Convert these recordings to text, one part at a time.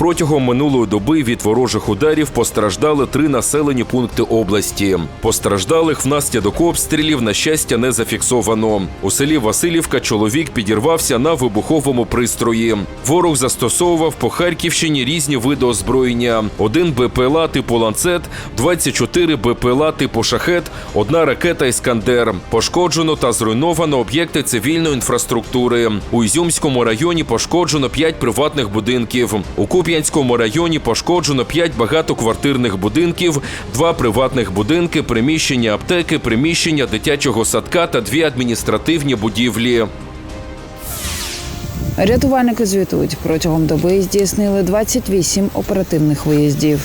Протягом минулої доби від ворожих ударів постраждали три населені пункти області. Постраждалих внаслідок обстрілів, на щастя, не зафіксовано. У селі Васильівка чоловік підірвався на вибуховому пристрої. Ворог застосовував по Харківщині різні види озброєння: один БПЛА типу ланцет, 24 БПЛА типу шахет, одна ракета Іскандер. Пошкоджено та зруйновано об'єкти цивільної інфраструктури. У Ізюмському районі пошкоджено 5 приватних будинків. У Куп'янському районі пошкоджено 5 багатоквартирних будинків, 2 приватних будинки, приміщення аптеки, приміщення дитячого садка та дві адміністративні будівлі. Рятувальники звітують протягом доби здійснили 28 оперативних виїздів.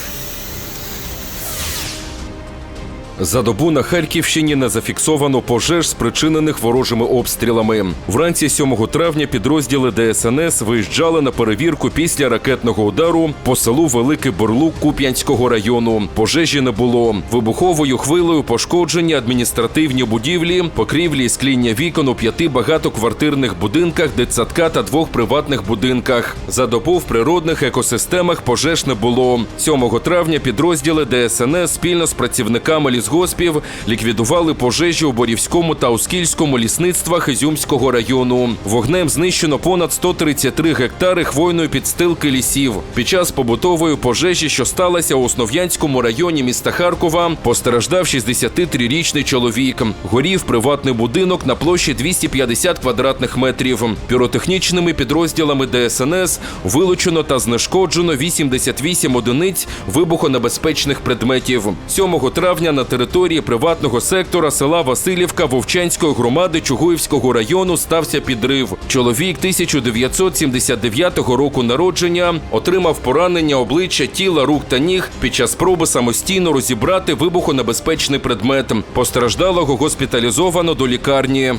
За добу на Харківщині не зафіксовано пожеж, спричинених ворожими обстрілами. Вранці 7 травня підрозділи ДСНС виїжджали на перевірку після ракетного удару по селу Великий Борлук Куп'янського району. Пожежі не було. Вибуховою хвилею пошкоджені адміністративні будівлі, покрівлі і скління вікон у п'яти багатоквартирних будинках, дитсадка та двох приватних будинках. За добу в природних екосистемах пожеж не було. 7 травня підрозділи ДСНС спільно з працівниками лісгоспів ліквідували пожежі у Борівському та Оскільському лісництвах Ізюмського району. Вогнем знищено понад 133 гектари хвойної підстилки лісів. Під час побутової пожежі, що сталася у Основ'янському районі міста Харкова, постраждав 63-річний чоловік. Горів приватний будинок на площі 250 квадратних метрів. Піротехнічними підрозділами ДСНС вилучено та знешкоджено 88 одиниць вибухонебезпечних предметів. 7 травня на території приватного сектора села Васильівка Вовчанської громади Чугуївського району стався підрив. Чоловік 1979 року народження отримав поранення обличчя, тіла, рук та ніг під час спроби самостійно розібрати вибухонебезпечний предмет. Постраждалого госпіталізовано до лікарні.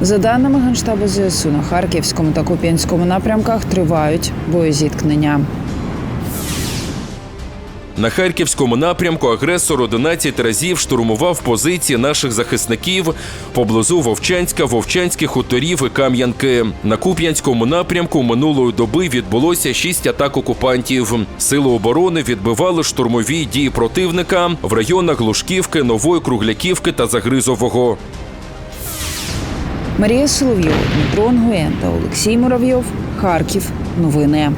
За даними Генштабу ЗСУ, на Харківському та Куп'янському напрямках тривають боєзіткнення. На харківському напрямку агресор 11 разів штурмував позиції наших захисників поблизу Вовчанська, Вовчанських хуторів і Кам'янки. На Куп'янському напрямку минулої доби відбулося шість атак окупантів. Сили оборони відбивали штурмові дії противника в районах Глушківки, Нової Кругляківки та Загризового. Марія Соловйова, Дмитро Нгуєн та Олексій Муравйов. Харків. Новини.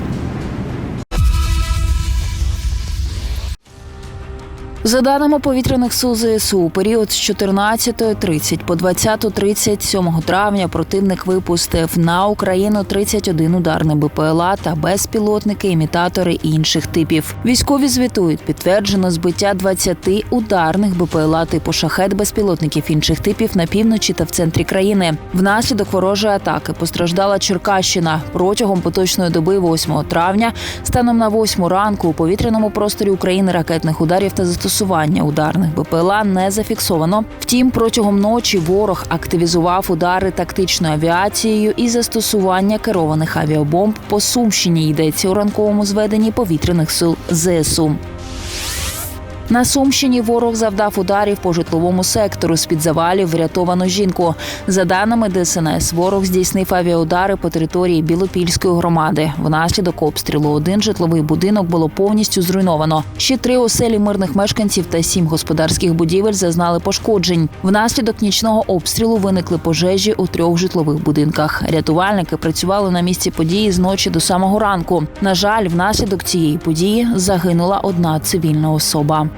За даними повітряних сил ЗСУ, у період з 14.30 по 20.30 7 травня противник випустив на Україну 31 ударний БПЛА та безпілотники, імітатори інших типів. Військові звітують підтверджено збиття 20 ударних БПЛА типу шахет безпілотників інших типів на півночі та в центрі країни. Внаслідок ворожої атаки постраждала Черкащина протягом поточної доби 8 травня. Станом на 8 ранку у повітряному просторі України ракетних ударів та застосування ударних БПЛА не зафіксовано. Втім, протягом ночі ворог активізував удари тактичною авіацією і застосування керованих авіабомб по Сумщині. Йдеться у ранковому зведенні повітряних сил ЗСУ. На Сумщині ворог завдав ударів по житловому сектору. З під завалів врятовано жінку. За даними ДСНС, ворог здійснив авіаудари по території Білопільської громади. Внаслідок обстрілу один житловий будинок було повністю зруйновано. Ще три оселі мирних мешканців та сім господарських будівель зазнали пошкоджень. Внаслідок нічного обстрілу виникли пожежі у трьох житлових будинках. Рятувальники працювали на місці події з ночі до самого ранку. На жаль, внаслідок цієї події загинула одна цивільна особа.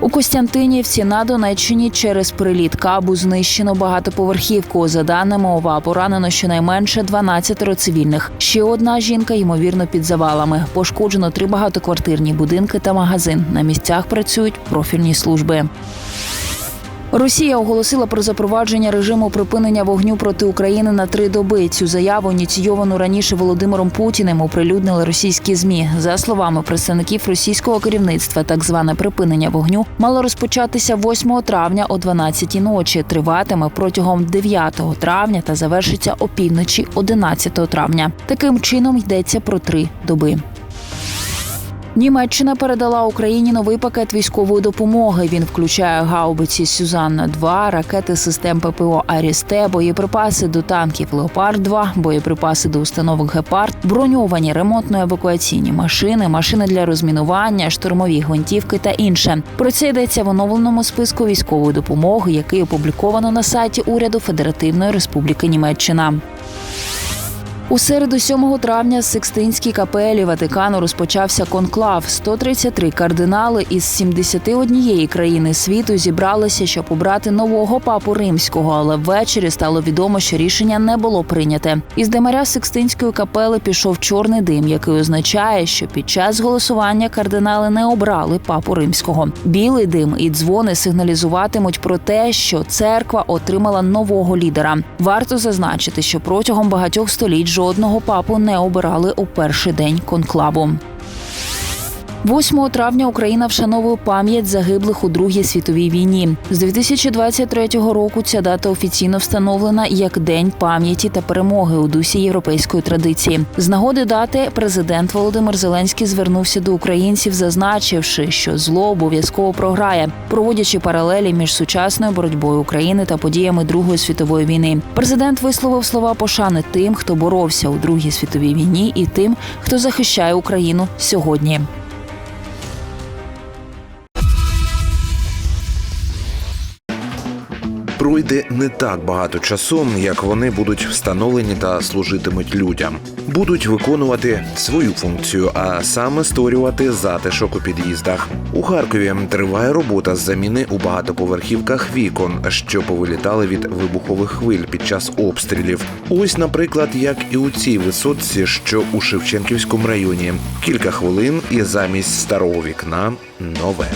У Костянтинівці на Донеччині через приліт кабу знищено багатоповерхівку. За даними ОВА, поранено щонайменше 12 цивільних. Ще одна жінка, ймовірно, під завалами. Пошкоджено три багатоквартирні будинки та магазин. На місцях працюють профільні служби. Росія оголосила про запровадження режиму припинення вогню проти України на три доби. Цю заяву ініційовану раніше Володимиром Путіним оприлюднили російські змі. За словами представників російського керівництва, так зване припинення вогню мало розпочатися 8 травня о 12 ночі. Триватиме протягом 9 травня та завершиться опівночі 11 травня. Таким чином йдеться про три доби. Німеччина передала Україні новий пакет військової допомоги. Він включає гаубиці Сюзанна 2 ракети систем ППО Арісте, боєприпаси до танків Леопард 2 боєприпаси до установок Гепард, броньовані ремонтно-евакуаційні машини, машини для розмінування, штурмові гвинтівки та інше. Про це йдеться в оновленому списку військової допомоги, який опубліковано на сайті уряду Федеративної Республіки Німеччина. У середу 7 травня в Сикстинській капелі Ватикану розпочався конклав. 133 кардинали із 71 країни світу зібралися, щоб обрати нового папу римського. Але ввечері стало відомо, що рішення не було прийняте. Із демаря Сикстинської капели пішов чорний дим, який означає, що під час голосування кардинали не обрали папу римського. Білий дим і дзвони сигналізуватимуть про те, що церква отримала нового лідера. Варто зазначити, що протягом багатьох століть жодного папу не обирали у перший день конклаву. 8 травня Україна вшановує пам'ять загиблих у Другій світовій війні. З 2023 року ця дата офіційно встановлена як День пам'яті та перемоги у дусі європейської традиції. З нагоди дати президент Володимир Зеленський звернувся до українців, зазначивши, що зло обов'язково програє, проводячи паралелі між сучасною боротьбою України та подіями Другої світової війни. Президент висловив слова пошани тим, хто боровся у Другій світовій війні, і тим, хто захищає Україну сьогодні. Пройде не так багато часу, як вони будуть встановлені та служитимуть людям, будуть виконувати свою функцію, а саме створювати затишок у під'їздах. У Харкові триває робота з заміни у багатоповерхівках вікон, що повилітали від вибухових хвиль під час обстрілів. Ось, наприклад, як і у цій висотці, що у Шевченківському районі, кілька хвилин і замість старого вікна нове.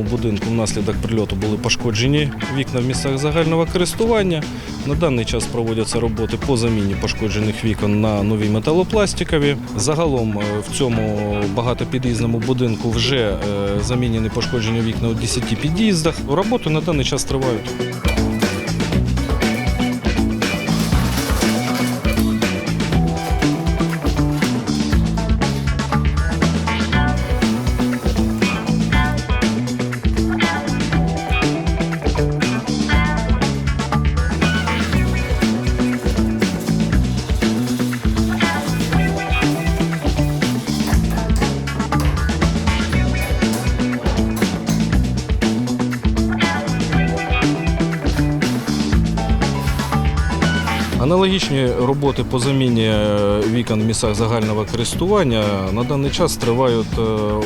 Житловому будинку внаслідок прильоту були пошкоджені вікна в місцях загального користування. На даний час проводяться роботи по заміні пошкоджених вікон на нові металопластикові. Загалом е, в цьому багатопід'їзному будинку вже е, замінені пошкоджені вікна у 10 під'їздах. Роботи на даний час тривають. Роботи по заміні е, вікон в місцях загального користування на даний час тривають е,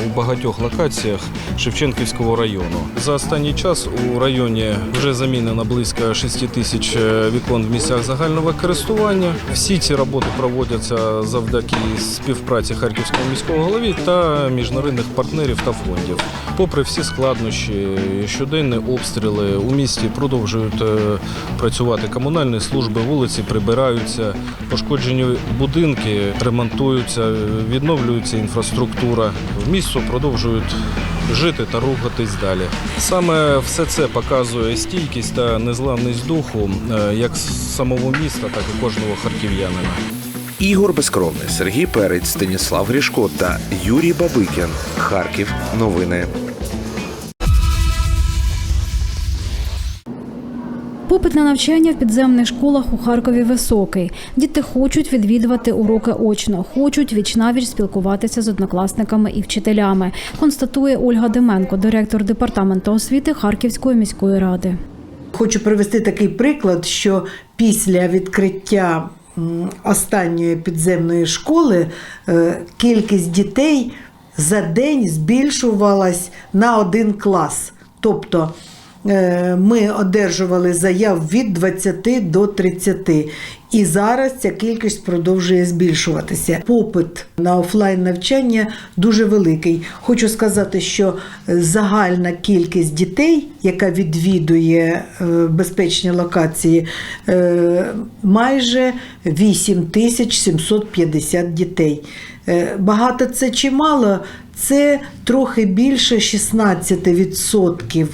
у багатьох локаціях Шевченківського району. За останній час у районі вже замінено близько 6 тисяч е, вікон в місцях загального користування. Всі ці роботи проводяться завдяки співпраці Харківського міського голови та міжнародних партнерів та фондів. Попри всі складнощі, щоденні обстріли у місті продовжують працювати комунальні служби, вулиці прибираються, пошкоджені будинки ремонтуються, відновлюється інфраструктура. В місто продовжують жити та рухатись далі. Саме все це показує стійкість та незламність духу е, як самого міста, так і кожного харків'янина. Ігор Безкровний, Сергій Перець, Станіслав Грішко та Юрій Бабикін. Харків. Новини. Попит на навчання в підземних школах у Харкові високий. Діти хочуть відвідувати уроки очно, хочуть вічнавіч спілкуватися з однокласниками і вчителями. Констатує Ольга Деменко, директор департаменту освіти Харківської міської ради. Хочу привести такий приклад, що після відкриття останньої підземної школи е, кількість дітей за день збільшувалась на один клас. Тобто ми одержували заяв від 20 до 30. І зараз ця кількість продовжує збільшуватися. Попит на офлайн навчання дуже великий. Хочу сказати, що загальна кількість дітей, яка відвідує е, безпечні локації, е, майже 8750 дітей. Е, Багато це чи мало? Це трохи більше 16% е,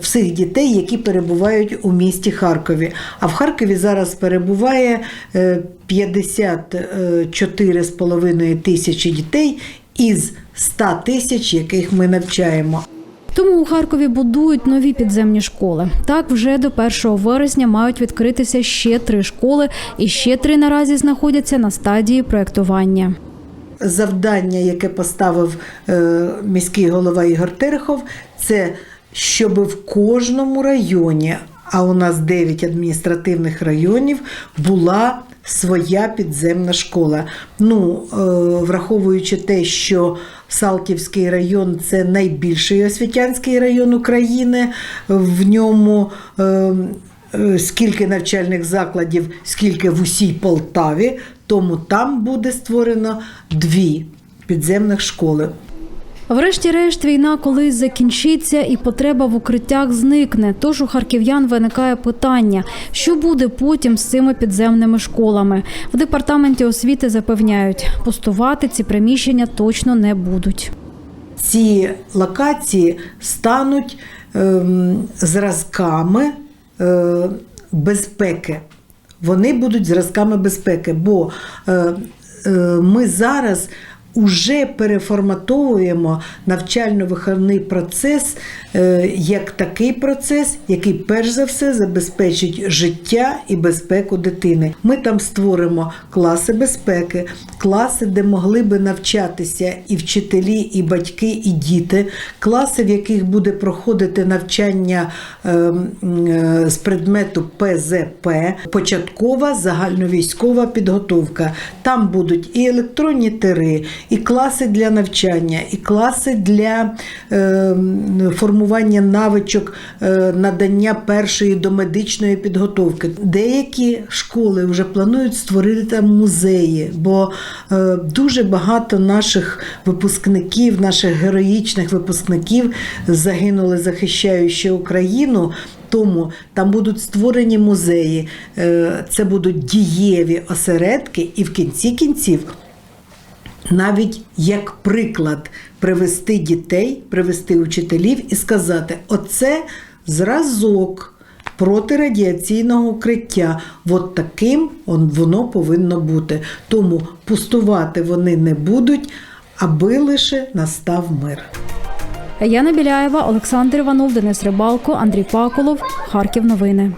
всіх дітей, які перебувають у місті Харкові. А в Харкові зараз перебуває е, 54,5 тисячі дітей із 100 тисяч, яких ми навчаємо. Тому у Харкові будують нові підземні школи. Так, вже до 1 вересня мають відкритися ще три школи, і ще три наразі знаходяться на стадії проектування. завдання, яке поставив е, міський голова Ігор Терехов, це щоб в кожному районі, а у нас 9 адміністративних районів, була своя підземна школа. Ну, е, враховуючи те, що Салтівський район це найбільший освітянський район України, в ньому. Е, е, Скільки навчальних закладів, скільки в усій Полтаві, тому там буде створено дві підземних школи. Врешті-решт, війна колись закінчиться і потреба в укриттях зникне. Тож у харків'ян виникає питання, що буде потім з цими підземними школами. В департаменті освіти запевняють, пустувати ці приміщення точно не будуть. Ці локації стануть ем, зразками е, безпеки. Вони будуть зразками безпеки, бо е, е, ми зараз уже переформатовуємо навчально-виховний процес е, як такий процес, який перш за все забезпечить життя і безпеку дитини. Ми там створимо класи безпеки, класи, де могли би навчатися і вчителі, і батьки, і діти, класи, в яких буде проходити навчання е, м, е, з предмету ПЗП, початкова загальновійськова підготовка. Там будуть і електронні тири, і класи для навчання, і класи для е, формування навичок е, надання першої домедичної підготовки. Деякі школи вже планують створити там музеї, бо е, дуже багато наших випускників, наших героїчних випускників загинули, захищаючи Україну. Тому там будуть створені музеї, е, це будуть дієві осередки, і в кінці кінців навіть як приклад привести дітей, привести учителів і сказати: оце зразок протирадіаційного укриття. От таким воно повинно бути. Тому пустувати вони не будуть, аби лише настав мир. Яна Біляєва, Олександр Іванов, Денис Рибалко, Андрій Паколов. Харків новини.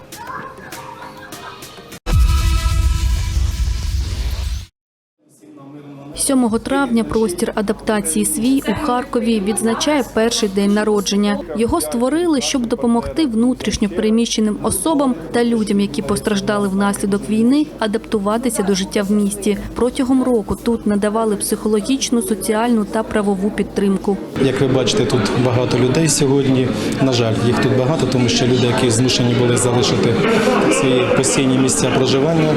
Сьомого травня простір адаптації свій у Харкові відзначає перший день народження. Його створили, щоб допомогти внутрішньо переміщеним особам та людям, які постраждали внаслідок війни, адаптуватися до життя в місті. Протягом року тут надавали психологічну, соціальну та правову підтримку. Як ви бачите, тут багато людей сьогодні. На жаль, їх тут багато, тому що люди, які змушені були залишити свої постійні місця проживання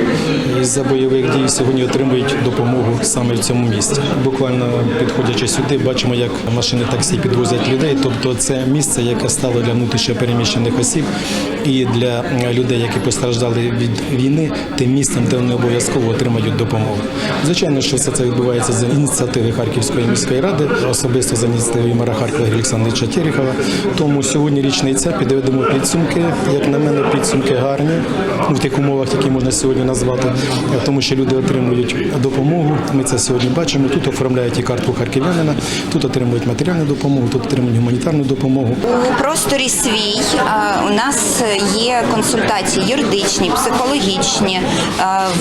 із-за бойових дій, сьогодні отримують допомогу саме в цьому місці. Буквально підходячи сюди, бачимо, як машини таксі підвозять людей. Тобто, це місце, яке стало для внутрішньопереміщених осіб і для людей, які постраждали від війни, тим місцем, де вони обов'язково отримають допомогу. Звичайно, що все це відбувається за ініціативи Харківської міської ради, особисто за ініціативою мера Харкова Олександровича Терехова. Тому сьогодні річниця підведемо підсумки. Як на мене, підсумки гарні в тих умовах, які можна сьогодні назвати, тому що люди отримують допомогу. Ми це сьогодні бачимо. Тут оформляють і картку харків'янина, тут отримують матеріальну допомогу, тут отримують гуманітарну допомогу. У просторі свій у нас є консультації юридичні, психологічні.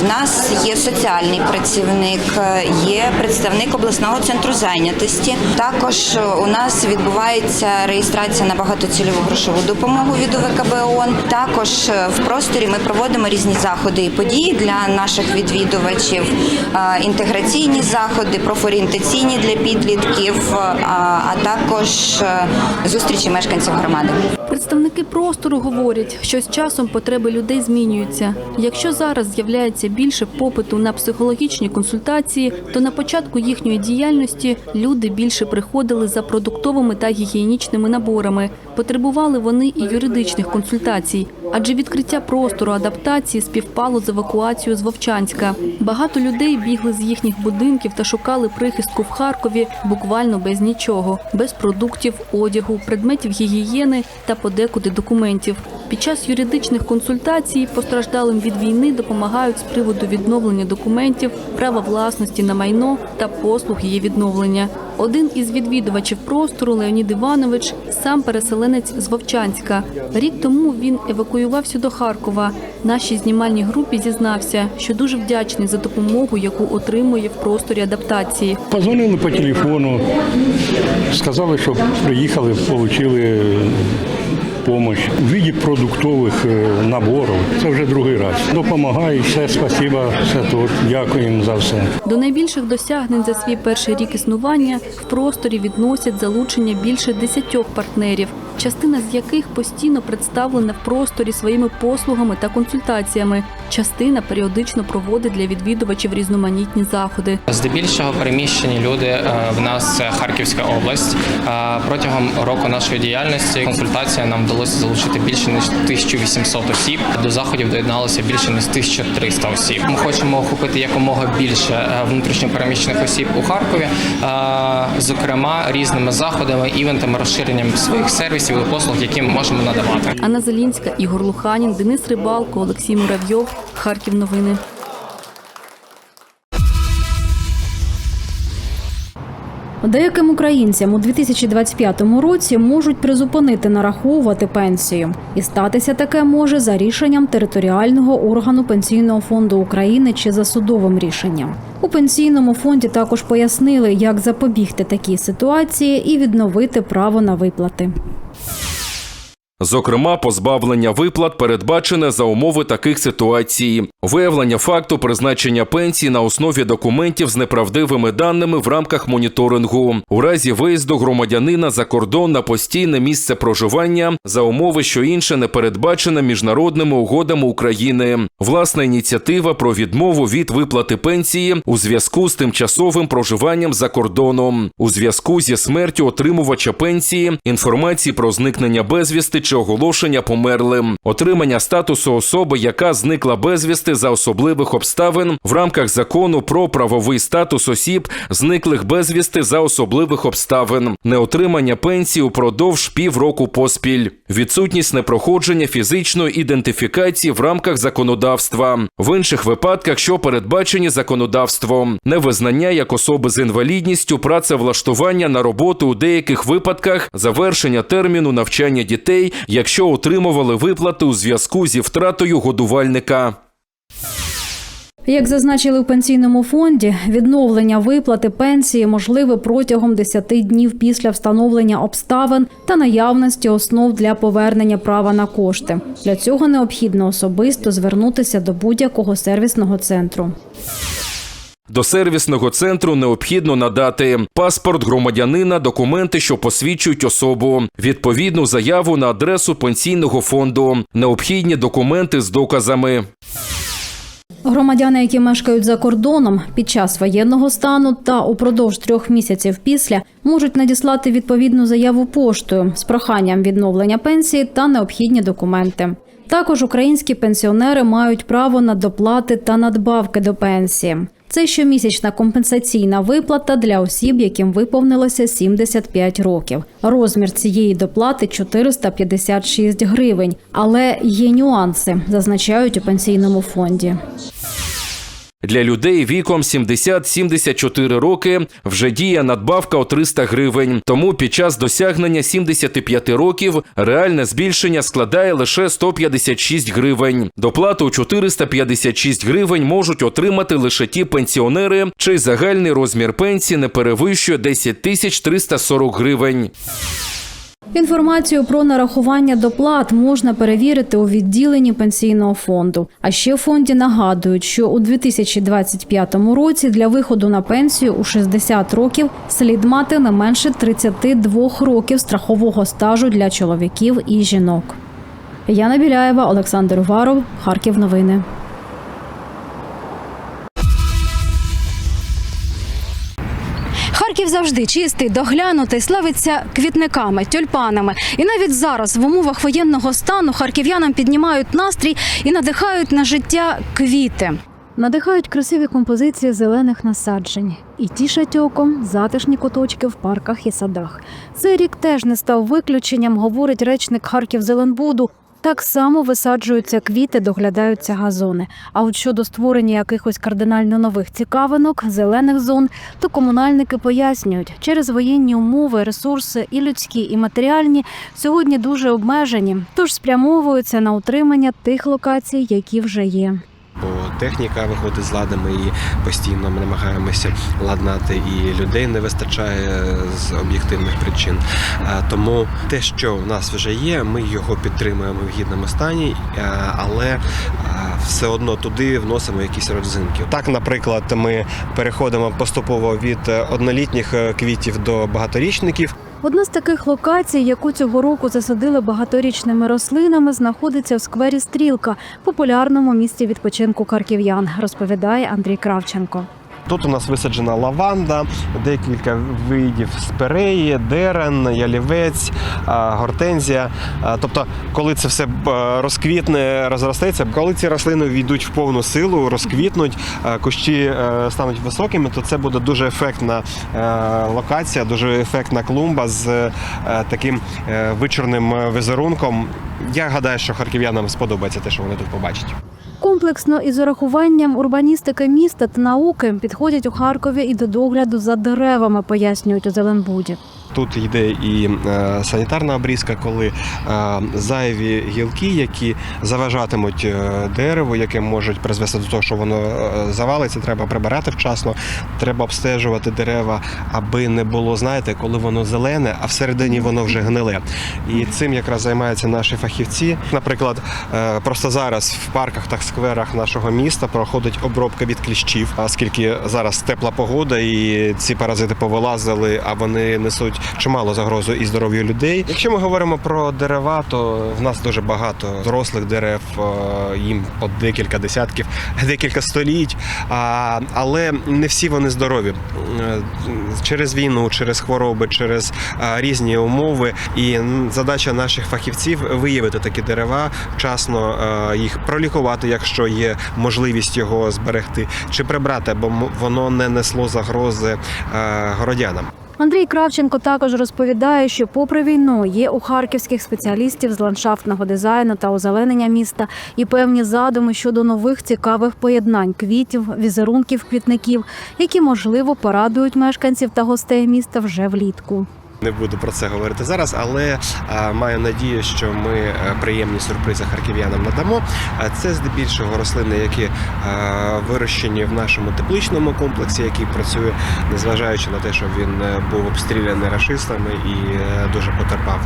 В нас є соціальний працівник, є представник обласного центру зайнятості. Також у нас відбувається реєстрація на багатоцільову грошову допомогу від УВКБ ООН. Також е, в просторі ми проводимо різні заходи і події для наших відвідувачів, інтеграційні заходи, профорієнтаційні для підлітків, а а також е, зустрічі мешканців громади. Представники простору говорять, що з часом потреби людей змінюються. Якщо зараз з'являється більше попиту на психологічні консультації, то на початку їхньої діяльності люди більше приходили за продуктовими та гігієнічними наборами. Потребували вони і юридичних консультацій, адже відкриття простору адаптації співпало з евакуацією з Вовчанська. Багато людей бігли з їхніх будинків та шукали прихистку в Харкові буквально без нічого, без продуктів, одягу, предметів гігієни та подекуди документів. Під час юридичних консультацій постраждалим від війни допомагають з приводу відновлення документів, права власності на майно та послуг її відновлення. Один із відвідувачів простору Леонід Іванович сам переселенець з Вовчанська. Рік тому він евакуювався до Харкова. Нашій знімальній групі зізнався, що дуже вдячний за допомогу, яку отримує в просторі адаптації. Позвонили по телефону, сказали, що приїхали, отримали допомогу в виді продуктових е, наборів. Це вже другий раз. Допомагають, все, спасибо, все тут. Дякуємо за все. До найбільших досягнень за свій перший рік існування в просторі відносять залучення більше десятьох партнерів, частина з яких постійно представлена в просторі своїми послугами та консультаціями. Частина періодично проводить для відвідувачів різноманітні заходи. Здебільшого переміщені люди е, в нас Харківська область. Е, Протягом року нашої діяльності консультація нам вдалося залучити більше ніж 1800 осіб. До заходів доєдналося більше ніж 1300 осіб. Ми хочемо охопити якомога більше е, внутрішньопереміщених осіб у Харкові, е, зокрема різними заходами, івентами, розширенням своїх сервісів і послуг, які ми можемо надавати. Анна Зелінська, Ігор Луханін, Денис Рибалко, Олексій Муравйов. Харків новини. Деяким українцям у 2025 році можуть призупинити нараховувати пенсію, і статися таке може за рішенням територіального органу пенсійного фонду України чи за судовим рішенням. У пенсійному фонді також пояснили, як запобігти такій ситуації і відновити право на виплати. Зокрема, позбавлення виплат передбачене за умови таких ситуацій: виявлення факту призначення пенсії на основі документів з неправдивими даними в рамках моніторингу, у разі виїзду громадянина за кордон на постійне місце проживання за умови, що інше не передбачене міжнародними угодами України, власна ініціатива про відмову від виплати пенсії у зв'язку з тимчасовим проживанням за кордоном, у зв'язку зі смертю отримувача пенсії, інформації про зникнення безвісти чи оголошення померлим, отримання статусу особи, яка зникла безвісти за особливих обставин в рамках закону про правовий статус осіб, зниклих безвісти за особливих обставин, неотримання пенсії упродовж півроку поспіль, відсутність непроходження фізичної ідентифікації в рамках законодавства, в інших випадках, що передбачені законодавством, невизнання як особи з інвалідністю, працевлаштування на роботу у деяких випадках, завершення терміну навчання дітей, якщо отримували виплати у зв'язку зі втратою годувальника. Як зазначили в пенсійному фонді, відновлення виплати пенсії можливе протягом 10 днів після встановлення обставин та наявності основ для повернення права на кошти. Для цього необхідно особисто звернутися до будь-якого сервісного центру. До сервісного центру необхідно надати паспорт громадянина, документи, що посвідчують особу, відповідну заяву на адресу пенсійного фонду, необхідні документи з доказами. Громадяни, які мешкають за кордоном під час воєнного стану та упродовж трьох місяців після, можуть надіслати відповідну заяву поштою з проханням відновлення пенсії та необхідні документи. Також українські пенсіонери мають право на доплати та надбавки до пенсії. Це щомісячна компенсаційна виплата для осіб, яким виповнилося 75 років. Розмір цієї доплати 456 гривень, але є нюанси, зазначають у пенсійному фонді. Для людей віком 70-74 роки вже діє надбавка у 300 гривень. Тому під час досягнення 75 років реальне збільшення складає лише 156 гривень. Доплату у 456 гривень можуть отримати лише ті пенсіонери, чий загальний розмір пенсії не перевищує 10 тисяч 340 гривень. Інформацію про нарахування доплат можна перевірити у відділенні пенсійного фонду. А ще в фонді нагадують, що у 2025 році для виходу на пенсію у 60 років слід мати не менше 32 років страхового стажу для чоловіків і жінок. Яна Біляєва, Олександр Уваров, Харків. Новини. Харків завжди чистий, доглянутий, славиться квітниками, тюльпанами. І навіть зараз, в умовах воєнного стану, харків'янам піднімають настрій і надихають на життя квіти. Надихають красиві композиції зелених насаджень і тішать оком затишні куточки в парках і садах. Цей рік теж не став виключенням, говорить речник Харків Зеленбуду. Так само висаджуються квіти, доглядаються газони. А от щодо створення якихось кардинально нових цікавинок, зелених зон, то комунальники пояснюють, через воєнні умови, ресурси і людські, і матеріальні сьогодні дуже обмежені, тож спрямовуються на утримання тих локацій, які вже є. Бо техніка виходить з ладу, ми її постійно намагаємося ладнати, і людей не вистачає з об'єктивних причин. Тому те, що в нас вже є, ми його підтримуємо в гідному стані, але все одно туди вносимо якісь родзинки. Так, наприклад, ми переходимо поступово від е, однолітніх е, квітів до багаторічників. Одна з таких локацій, яку цього року засадили багаторічними рослинами, знаходиться в сквері Стрілка, популярному місці відпочинку харків'ян, розповідає Андрій Кравченко. Тут у нас висаджена лаванда, декілька видів спереї, дерен, ялівець, гортензія. Тобто, коли це все розквітне, розростеться, коли ці рослини війдуть в повну силу, розквітнуть, кущі е, стануть високими, то це буде дуже ефектна е, локація, дуже ефектна клумба з е, таким е, вичорним візерунком. Я гадаю, що харків'янам сподобається те, що вони тут побачать. Комплексно із урахуванням урбаністики міста та науки підходять у Харкові і до догляду за деревами, пояснюють у Зеленбуді. Тут йде і е, санітарна обрізка, коли е, зайві гілки, які заважатимуть е, дереву, яке можуть призвести до того, що воно завалиться, треба прибирати вчасно. Треба обстежувати дерева, аби не було, знаєте, коли воно зелене, а всередині воно вже гниле. І цим якраз займаються наші фахівці. Наприклад, просто зараз в парках та скверах нашого міста проходить обробка від кліщів, оскільки зараз тепла погода і ці паразити повилазили, а вони несуть чимало загрозу і здоров'ю людей. Якщо ми говоримо про дерева, то в нас дуже багато дорослих дерев, е, їм по декілька десятків, декілька століть. Але не всі вони здорові Е, через війну, через хвороби, через е, різні умови. І задача наших фахівців виявити такі дерева, вчасно їх пролікувати, якщо є можливість його зберегти, чи прибрати, бо воно не несло загрози е, городянам. Андрій Кравченко також розповідає, що попри війну є у харківських спеціалістів з ландшафтного дизайну та озеленення міста і певні задуми щодо нових цікавих поєднань квітів, візерунків, квітників, які можливо порадують мешканців та гостей міста вже влітку. Не буду про це говорити зараз, але а, маю надію, що ми е, приємні сюрпризи харків'янам надамо. А Це здебільшого рослини, які вирощені в нашому тепличному комплексі, який працює, незважаючи на те, що він е, був обстріляний рашистами і е, дуже потерпав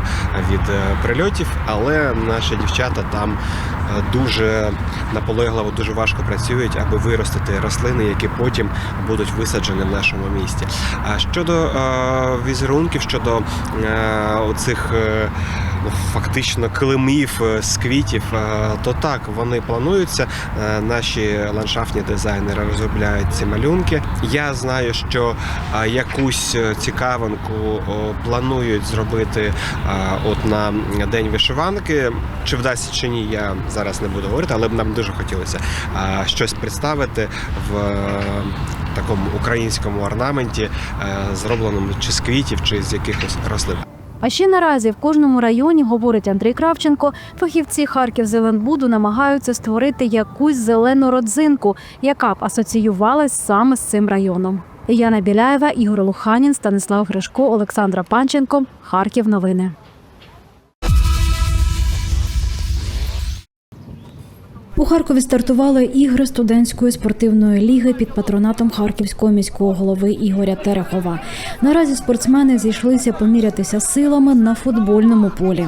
від е, прильотів. Але наші дівчата там е, дуже наполегливо, дуже важко працюють, аби виростити рослини, які потім будуть висаджені в нашому місті. А щодо е, візерунків, щодо е, оцих е, фактично килимів е, з квітів, то так вони плануються. Наші ландшафтні дизайнери розробляють ці малюнки. Я знаю, що якусь цікавинку планують зробити от на день вишиванки. Чи вдасться чи ні, я зараз не буду говорити, але б нам дуже хотілося щось представити в такому українському орнаменті, е, зробленому чи з квітів, чи з якихось рослин. А ще наразі в кожному районі, говорить Андрій Кравченко, фахівці Харків Зеленбуду намагаються створити якусь зелену родзинку, яка б асоціювалась саме з цим районом. Яна Біляєва, Ігор Луханін, Станислав Гришко, Олександра Панченко. Харків. Новини. У Харкові стартували ігри студентської спортивної ліги під патронатом харківського міського голови Ігоря Терехова. Наразі спортсмени зійшлися помірятися силами на футбольному полі.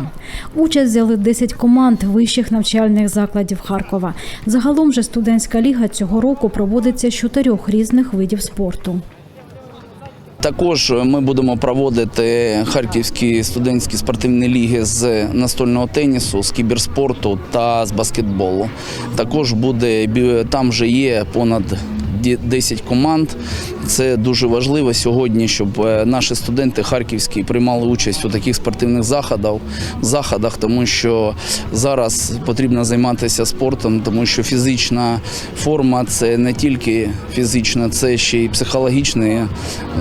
Участь взяли 10 команд вищих навчальних закладів Харкова. Загалом же студентська ліга цього року проводиться з чотирьох різних видів спорту. Також ми будемо проводити харківські студентські спортивні ліги з настольного тенісу, з кіберспорту та з баскетболу. Також буде там же є понад 10 команд. Це дуже важливо сьогодні, щоб е, наші студенти харківські приймали участь у таких спортивних заходах, заходах, тому що зараз потрібно займатися спортом, тому що фізична форма це не тільки фізична, це ще й психологічне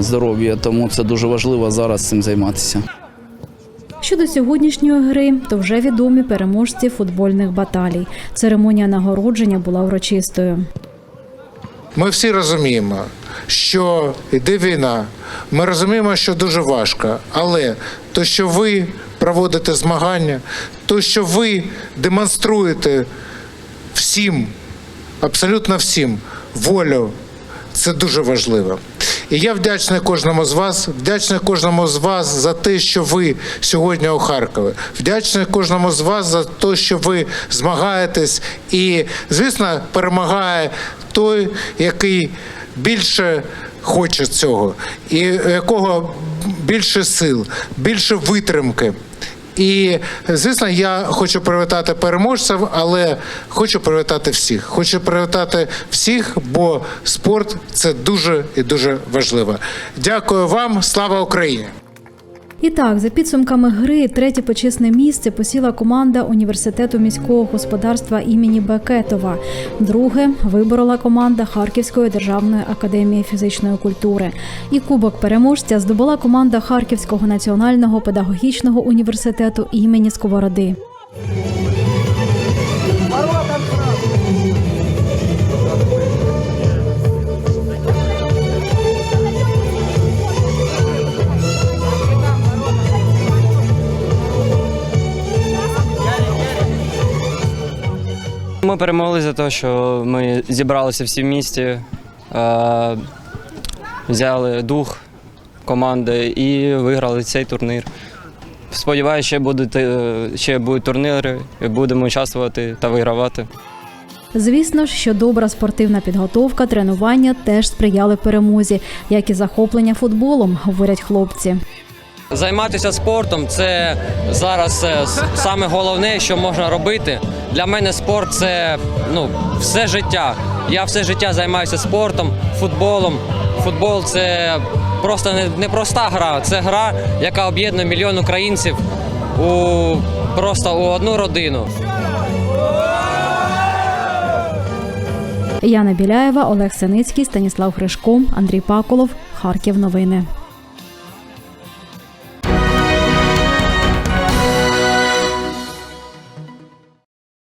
здоров'я. Тому це дуже важливо зараз цим займатися. Щодо сьогоднішньої гри, то вже відомі переможці футбольних баталій. Церемонія нагородження була урочистою. Ми всі розуміємо, що йде війна. Ми розуміємо, що дуже важко. Але то, що ви проводите змагання, то, що ви демонструєте всім, абсолютно всім, волю, це дуже важливо. І я вдячний кожному з вас, вдячний кожному з вас за те, що ви сьогодні у Харкові. Вдячний кожному з вас за те, що ви змагаєтесь. І, звісно, перемагає той, який більше хоче цього, і якого більше сил, більше витримки. І звісно, я хочу привітати переможців, але хочу привітати всіх. Хочу привітати всіх, бо спорт це дуже і дуже важливо. Дякую вам, слава Україні! І так, за підсумками гри, третє почесне місце посіла команда університету міського господарства імені Бекетова. Друге виборола команда Харківської державної академії фізичної культури. І кубок переможця здобула команда Харківського національного педагогічного університету імені Сковороди. Ми перемогли за те, що ми зібралися всі в місті, е, взяли дух команди і виграли цей турнір. Сподіваюся, ще будуть, е, ще будуть турніри, і будемо участвувати та вигравати. Звісно ж, що добра спортивна підготовка, тренування теж сприяли перемозі, як і захоплення футболом, говорять хлопці. Займатися спортом це зараз е, саме головне, що можна робити. Для мене спорт це ну, все життя. Я все життя займаюся спортом, футболом. Футбол це просто не, проста гра, це гра, яка об'єднує мільйон українців у просто у одну родину. Яна Біляєва, Олег Синицький, Станіслав Гришко, Андрій Паколов. Харків. Новини.